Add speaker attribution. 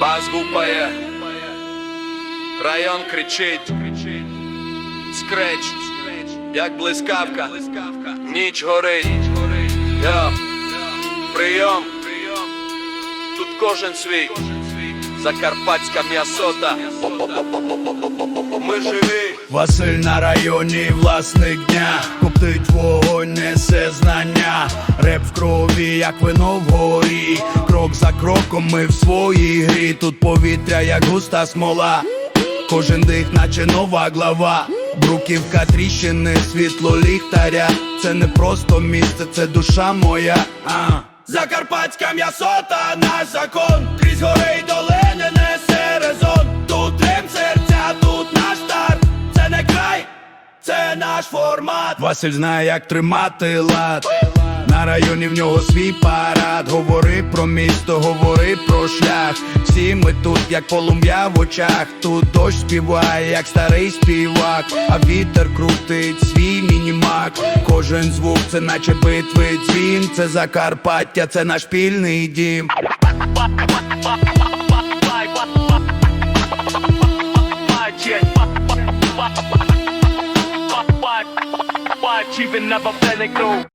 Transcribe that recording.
Speaker 1: Бас гупає, район кричить, скреч, як блискавка, ніч горить, Йо, прийом, тут кожен свій, закарпатська м'ясота, ми живі.
Speaker 2: Василь на районі, власник дня, коптить вогонь, несе знання, реп в крові, як вино в горі. За кроком ми в своїй грі. Тут повітря, як густа смола. Кожен дих, наче нова глава. Бруківка тріщини, світло ліхтаря. Це не просто місце, це душа моя. А. Закарпатська м'ясота, наш закон. Крізь гори й долини несе резон. Тут рим серця, тут наш старт. Це не край, це наш формат. Василь знає, як тримати лад. На районі в нього свій парад. Говори про місто, говори про шлях. Всі ми тут, як полум'я в очах. Тут дощ співає, як старий співак, а вітер крутить свій мінімак. Кожен звук, це наче битви дзвін. Це Закарпаття, це наш спільний дім.
Speaker 3: Even never through